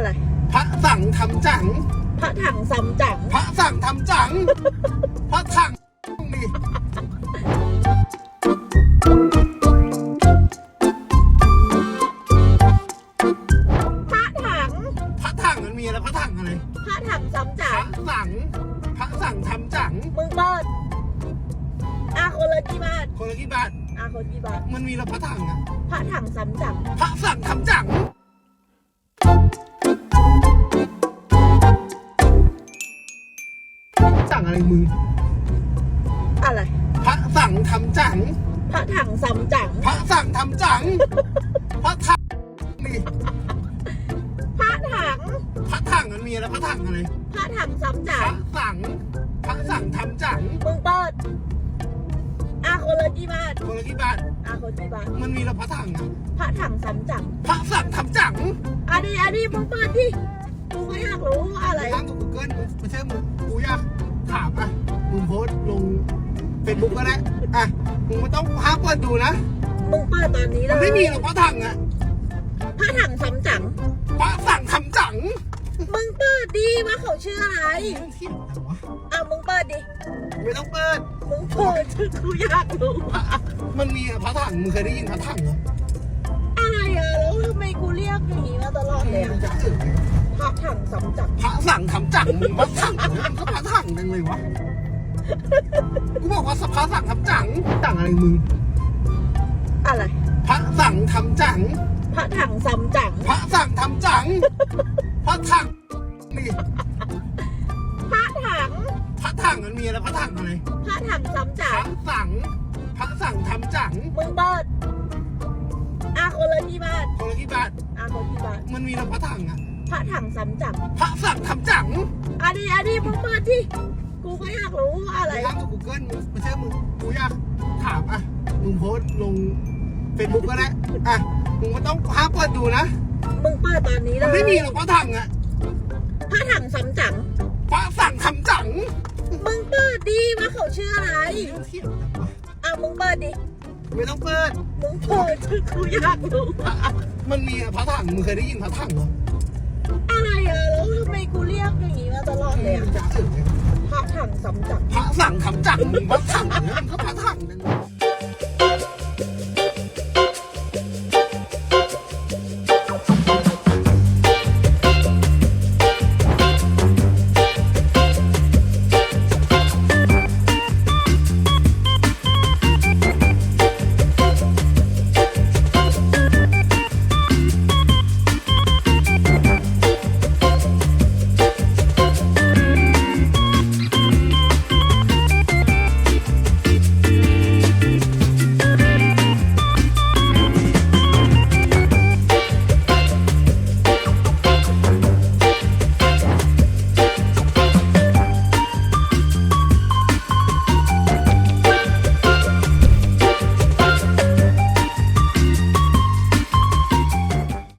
อะไร พระสั่งทำจัง พระถังซัมจั๋งพระสั่งทำจัง พระถังนี่พระถัง พระถังมันมีอะไรพระถังอะไรพระถังซัมพจั๋ระงสั่งพระสั่งทำจังมึงเปิดอาคนละกี่บาทคนละกี่บาทอาคนกี่บาทมันมีแล้วพระถังอะพระถังซัมจั๋งพระสั่งทำจัง สั่งอะไรมึงอะไรพระสั่งทำจัง พระถังซัมจั๋งพระสั่งทำจัง พระถังนี่พระถังพระถังมันมีอะไรพระถังอะไรพระถังซัมพจั๋ระงสั่งพระสั่งทำจังมึงเปิดอาคนละกี่บาทคนละกี่บาทอาคนกี่บาทมันมีแล้วพระถังอะพระถังซัมจั๋งพระสั่งทำจังอันนี้อันนี้มึงเปิดดิกูก็อยากรู้ว่าอะไรทางกับ Google ไม่ใช่มึงกูอยาก ถามอะมึงโพสต์ลงเฟซบุ๊กก็ได้อะมึงไม่ต้องห้ามเปิดดูนะมึงเปิดตอนนี้เลมันยไม่มีหรอกพระถังอะพระถังซัมจั๋งพระสั่งทำจังมึงเปิดดิว่าเขาชื่ออะไรเที่ยวอะไรวะอะมึงเปิดดิ ไม่ต้องเปิด มึงเปิดกูอยากรู้ว่ามันมีอะพระถังมึงเคยได้ยินพระถังเหรออะไรอะแล้วทำไมกูเรียกอย่างนี้มาตลอดเลยมัอะนจะอื่นไหม พระถังซัมจั๋งพระสั่งทำจังมึงพระถังมันก็พระถังจังเลยวะกูบอกว่าพระสั่งทำจังจังอะไรมึงอะไร พระสั่งทำจังพระถังซัมจั๋งพระสั่งทำจังพระถังนี่พระถังพระถังมันมีอะไรพระถังอะไรพระถังซัมพจั๋ระงสั่งพระสั่งทำจังมึงเปิดอาคนละกี่บาทคนละกี่บาทอาคนกี่บาทมันมีแล้วพระถังอะ พระถังซัมจั๋งพระสั่งทำจังอันนี้อันนี้มึงเปิดดิกูก็อยากรู้ว่าอะไรทางกับ Google มึงไม่ใช่มึงกูอยากถามอะมึงโพสต์ลงเฟซบุ๊กก็ได้อะมึงไม่ต้องห้ามเปิดดูนะมึงเปิดตอนนี้เลมันยไม่มีหรอกพระถังอะพระถังซัมจั๋งพระสั่งทำจังมึงเปิดดิว่าเขาชื่ออะไรเที่ยวอะไรวะอะมึงเปิดดิไม่ต้องเปิดมึงเปิดกูอยากรู้ว่ามันมีอะพระถังมึงเคยได้ยินพระถังเหรอ กอย่างนี้มาตลอดเลยอะมันจะอื่นไหมพระถังซัมจั๋งพระสั่งทำจังมึงพระถั